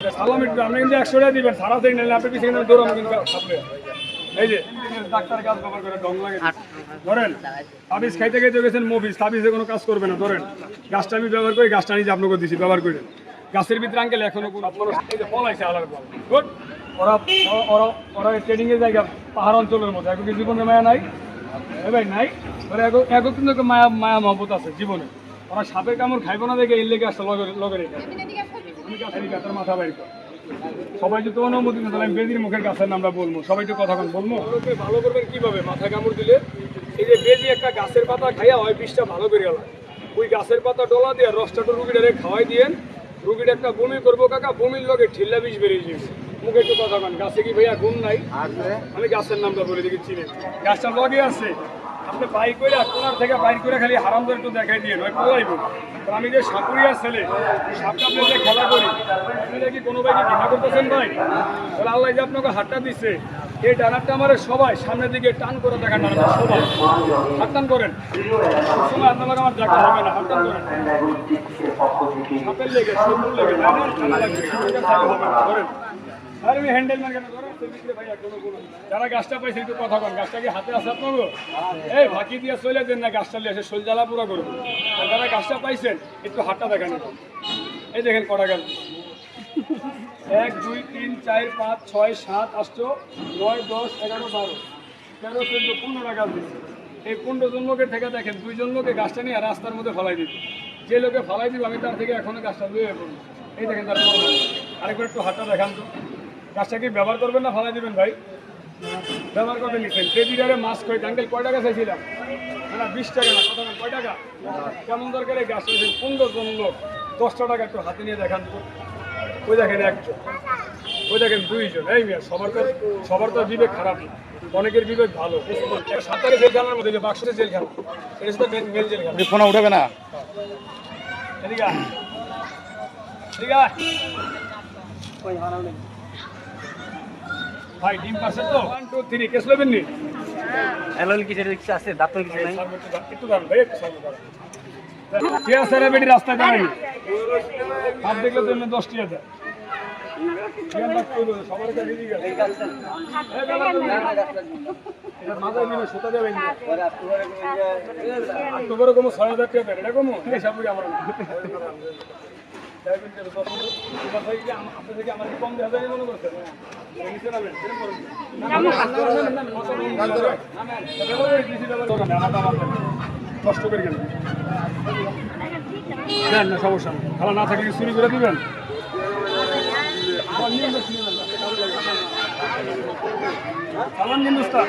সালাম আপনি কিন্তু একশো টাকা দিবেন সারা দিন নিলে আপনি পিছিয়ে দৌড়ানো কিন্তু এই যে ডাক্তার কাজ ব্যবহার করে ডং লাগে। ধরেন তাবিজ খাইতে খাইতে গেছেন মুভিজ তাবিজে কোনো কাজ করবে না ধরেন। গাছটা আমি ব্যবহার করি গাছটা নিজে আপনাকে দিছি ব্যবহার করে গাছের ভিতরে আঙ্কেল এখনও কোনো আপনার এই যে ফল আছে আলার গুড ওরা ওরা ওরা জায়গা পাহাড় অঞ্চলের এখন কি জীবনে মায়া নাই? নাই। ওরা এখন কিন্তু মায়া মায়া মহব্বত আছে জীবনে। ওরা সাপের কামড় খাইব না দেখে এর লেগে আসছে লগে লগে রেখে আমি গাছের গাছের মাথা বাইর কর। সবাই যদি অনুমতি না তাহলে আমি বেদির মুখের গাছের নামটা বলব। সবাই তো কথা কন বলব? ভালো করবেন কীভাবে? মাথা কামড় দিলে এই যে বেদি একটা গাছের পাতা খাইয়া হয় বিষটা ভালো করে গেল ওই গাছের পাতা ডলা দিয়ে রসটা তো রুগীটারে খাওয়াই দিয়েন। রুগীটা একটা বমি করব কাকা বমির লগে ঠিল্লা বিষ বেরিয়ে যাবে। মুখে একটু কথা কন গাছে কি ভাইয়া গুণ নাই? আমি গাছের নামটা বলে দিকে চিনি গাছটা লগে আছে। আপনি বাই করে কোনার থেকে বাইর করে খালি হারাম ধরে একটু দেখাই দিয়ে নয় পলাইব আমি যে সাপুরিয়ার ছেলে, সাপটা আপনি যে খেলা করি আপনারা কি কোনো ভাইকে ঘৃণা করতেছেন ভাই? তাহলে আল্লাহ যে আপনাকে হাতটা দিচ্ছে এই ডানারটা আমার সবাই সামনের দিকে টান করে দেখান ডানাটা সবাই। হাত টান করেন। সময় আপনার আমার দেখা হবে না, হাত টান করেন। সাপের লেগে সবুর লেগে হবে না, ধরেন। আর আমি হ্যান্ডেল মার্কেট করে? ভাই কোনো যারা গাছটা পাইছে, একটু কথা কন। গাছটা কি হাতে আছে আপনার এই ফাঁকি দিয়ে চলে দেন না, গাছটা নিয়ে এসে শোল জ্বালা পুরো করব আর যারা গাছটা পাইছেন, একটু হাতটা দেখেন। এই দেখেন কটা গাছ। এক, দুই, তিন, চার, পাঁচ, ছয়, সাত আষ্ট নয়, দশ, এগারো, বারো। তেরো, চোদ্দ, পনেরো গাছ দিচ্ছে এই পনেরো জন লোকের থেকে দেখেন দুইজন লোকে গাছটা নিয়ে রাস্তার মধ্যে ফলাই দিত যে লোকে ফলাই দিব, আমি তার থেকে এখনও গাছটা লুয়ে পড়ব এই দেখেন তার আরেকবার একটু হাতটা দেখান তো। গাছটা কি ব্যবহার করবেন না ফলাই দিবেন ভাই? ব্যবহার করবেন নিচ্ছেন কেজিটারে মাছ কয় আঙ্কেল কয় টাকা চাইছিলাম? না বিশ টাকা না কত কয় টাকা? কেমন দরকার এই গাছ পনেরো জন দশটা টাকা একটু হাতে নিয়ে দেখান ওই দেখেন একজন। ওই দেখেন দুইজন। এই মিয়া সবার তো সবার তো বিবেক খারাপ। না। অনেকের বিবেক ভালো। সাঁতারে জেল খেলার মধ্যে যে বাক্সতে জেল খেলা। এটা শুধু মেল মেল জেল খেলা। ফোন উঠাবে না? এদিকে আয়। এদিকে আয়। ভাই ডিম পাশে তো? ওয়ান টু থ্রি কেস নেবেন নি? এলএল কিছু কিছু আছে দাঁতন কিছু নাই। একটু দাঁড়ান ভাই একটু সামনে দাঁড়ান। কে আছে রে বেটি রাস্তায় দাঁড়াই হাত দেখলে তো এমনি। আর তোমারও কোনো ছয় হাজার টাকা দেন, হিসাব আমার কষ্ট করে না সমস্যা খালা না থাকলে চুরি করে দিবেন। সালাম হিন্দুস্তান